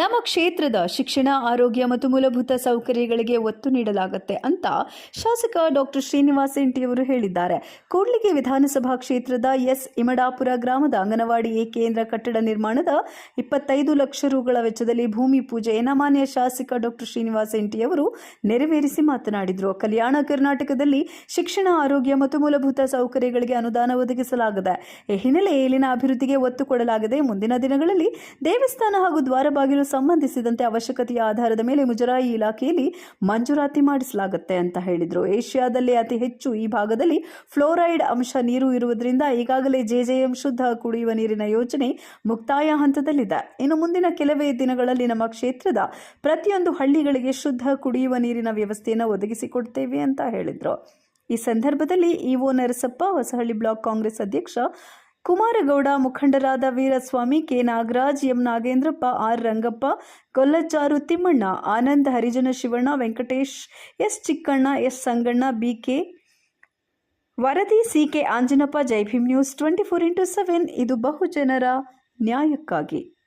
ನಮ್ಮ ಕ್ಷೇತ್ರದ ಶಿಕ್ಷಣ, ಆರೋಗ್ಯ ಮತ್ತು ಮೂಲಭೂತ ಸೌಕರ್ಯಗಳಿಗೆ ಒತ್ತು ನೀಡಲಾಗುತ್ತೆ ಅಂತ ಶಾಸಕ ಡಾಕ್ಟರ್ ಶ್ರೀನಿವಾಸ್ ಇಂಟಿಯವರು ಹೇಳಿದ್ದಾರೆ. ಕೂಡ್ಲಿಗೆ ವಿಧಾನಸಭಾ ಕ್ಷೇತ್ರದ ಎಸ್ ಇಮಡಾಪುರ ಗ್ರಾಮದ ಅಂಗನವಾಡಿ ಎ ಕೇಂದ್ರ ಕಟ್ಟಡ ನಿರ್ಮಾಣದ ಇಪ್ಪತ್ತೈದು ಲಕ್ಷ ರೂಗಳ ವೆಚ್ಚದಲ್ಲಿ ಭೂಮಿ ಪೂಜೆಯನ್ನು ಮಾನ್ಯ ಶಾಸಕ ಡಾಕ್ಟರ್ ಶ್ರೀನಿವಾಸ್ ಇಂಟಿಯವರು ನೆರವೇರಿಸಿ ಮಾತನಾಡಿದರು. ಕಲ್ಯಾಣ ಕರ್ನಾಟಕದಲ್ಲಿ ಶಿಕ್ಷಣ, ಆರೋಗ್ಯ ಮತ್ತು ಮೂಲಭೂತ ಸೌಕರ್ಯಗಳಿಗೆ ಅನುದಾನ ಒದಗಿಸಲಾಗಿದೆ ಈ ಹಿನ್ನೆಲೆಯಲ್ಲಿನ ಅಭಿವೃದ್ಧಿಗೆ ಒತ್ತು ಕೊಡಲಾಗಿದೆ ಮುಂದಿನ ದಿನಗಳಲ್ಲಿ ದೇವಸ್ಥಾನ ಹಾಗೂ ದ್ವಾರ ಬಾಗಿಲು ಸಂಬಂಧಿಸಿದಂತೆ ಅವಶ್ಯಕತೆಯ ಆಧಾರದ ಮೇಲೆ ಮುಜರಾಯಿ ಇಲಾಖೆಯಲ್ಲಿ ಮಂಜೂರಾತಿ ಮಾಡಿಸಲಾಗುತ್ತೆ ಅಂತ ಹೇಳಿದರು. ಏಷ್ಯಾದಲ್ಲಿ ಅತಿ ಹೆಚ್ಚು ಈ ಭಾಗದಲ್ಲಿ ಫ್ಲೋರೈಡ್ ಅಂಶ ನೀರು ಇರುವುದರಿಂದ ಈಗಾಗಲೇ ಜೆಜೆಎಂ ಶುದ್ಧ ಕುಡಿಯುವ ನೀರಿನ ಯೋಜನೆ ಮುಕ್ತಾಯ ಹಂತದಲ್ಲಿದೆ. ಇನ್ನು ಮುಂದಿನ ಕೆಲವೇ ದಿನಗಳಲ್ಲಿ ನಮ್ಮ ಕ್ಷೇತ್ರದ ಪ್ರತಿಯೊಂದು ಹಳ್ಳಿಗಳಿಗೆ ಶುದ್ಧ ಕುಡಿಯುವ ನೀರಿನ ವ್ಯವಸ್ಥೆಯನ್ನು ಒದಗಿಸಿಕೊಡ್ತೇವೆ ಅಂತ ಹೇಳಿದರು. ಈ ಸಂದರ್ಭದಲ್ಲಿ EO Narasappa, Hosahalli block Congress ಅಧ್ಯಕ್ಷ ಕುಮಾರಗೌಡ ಮುಖಂಡರಾದ Veeraswamy, K. Nagaraj, M. Nagendrappa, R. Rangappa Kollacharu Thimmanna, Anand Harijana Shivanna, Venkatesh, S. Chikkanna, S. Sanganna BK ವರದಿ C K Anjanappa Jai Bhim news, twenty four into seven. ಇದು ಬಹುಜನರ ನ್ಯಾಯಕ್ಕಾಗಿ.